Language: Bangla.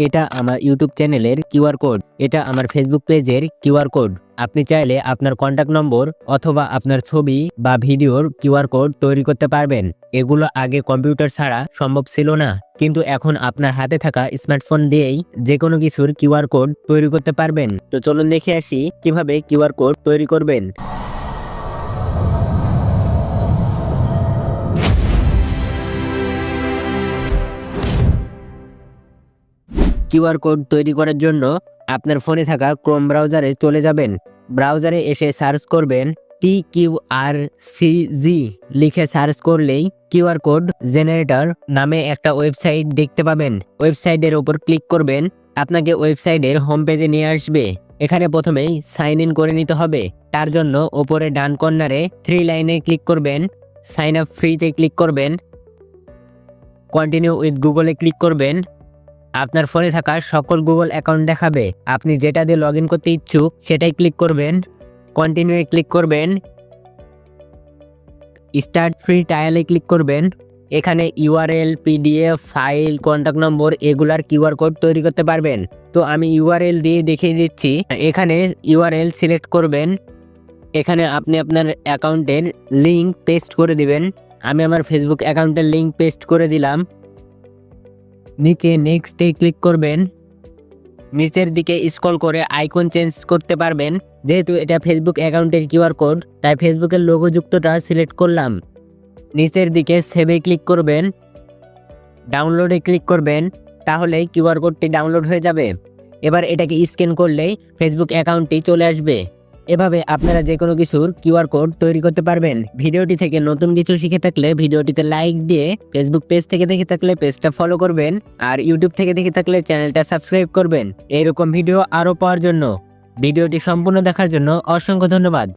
এটা আমার ইউটিউব চ্যানেলের কিউআর কোড এটা আমার ফেসবুক পেজের কিউআর কোড আপনি চাইলে আপনার কন্ট্যাক্ট নম্বর অথবা আপনার ছবি বা ভিডিওর কিউআর কোড তৈরি করতে পারবেন। এগুলো আগে কম্পিউটার ছাড়া সম্ভব ছিল না। কিন্তু এখন আপনার হাতে থাকা স্মার্টফোন দিয়েই যে কোনো কিছুর কিউআর কোড তৈরি করতে পারবেন। তো চলুন দেখে আসি কীভাবে কিউআর কোড তৈরি করবেন। কিউআর কোড তৈরি করার জন্য আপনার ফোনে থাকা ক্রোম ব্রাউজারে চলে যাবেন। ব্রাউজারে এসে সার্চ করবেন টি কিউ আর সি জি লিখে সার্চ করলেই কিউআর কোড জেনারেটর নামে একটা ওয়েবসাইট দেখতে পাবেন। ওয়েবসাইটের ওপর ক্লিক করবেন, আপনাকে ওয়েবসাইটের হোম পেজে নিয়ে আসবে। এখানে প্রথমেই সাইন ইন করে নিতে হবে। তার জন্য ওপরে ডান কর্নারে থ্রি লাইনে ক্লিক করবেন, সাইন আপ ফ্রিতে ক্লিক করবেন, কন্টিনিউ উইথ গুগলে ক্লিক করবেন। আপনার ফোনে থাকা সকল গুগল অ্যাকাউন্ট দেখাবে। আপনি যেটা দিয়ে লগ করতে ইচ্ছুক, সেটাই ক্লিক করবেন। কন্টিনিউ ক্লিক করবেন। স্টার্ট ফ্রি ট্রায়ালে ক্লিক করবেন। এখানে URL PDF file contact number এগুলার কিউআর কোড তৈরি করতে পারবেন। তো আমি ইউআরএল দিয়ে দেখিয়ে দিচ্ছি। এখানে ইউআরএল সিলেক্ট করবেন। এখানে আপনি আপনার অ্যাকাউন্টের লিঙ্ক পেস্ট করে দিবেন। আমি আমার ফেসবুক অ্যাকাউন্টের লিঙ্ক পেস্ট করে দিলাম। নিচে নেক্সটে ক্লিক করবেন। নিচের দিকে স্ক্রল করে আইকন চেঞ্জ করতে পারবেন। যেহেতু এটা ফেসবুক অ্যাকাউন্টের কিউআর কোড তাই ফেসবুকের লোগো যুক্তটা সিলেক্ট করলাম। নিচের দিকে সেভে ক্লিক করবেন। ডাউনলোডে ক্লিক করবেন। তাহলে কিউআর কোডটি ডাউনলোড হয়ে যাবে। এবার এটাকে স্ক্যান করলেই ফেসবুক অ্যাকাউন্টটি চলে আসবে। এভাবে আপনারা যে কোনো কিছুর কিউআর কোড তৈরি করতে পারবেন। ভিডিওটি থেকে নতুন কিছু শিখে থাকলে ভিডিওটিতে লাইক দিয়ে ফেসবুক পেজ থেকে দেখে থাকলে পেজটা ফলো করবেন আর ইউটিউব থেকে দেখে থাকলে চ্যানেলটা সাবস্ক্রাইব করবেন। এরকম ভিডিও আরও পাওয়ার জন্য। ভিডিওটি সম্পূর্ণ দেখার জন্য অসংখ্য ধন্যবাদ।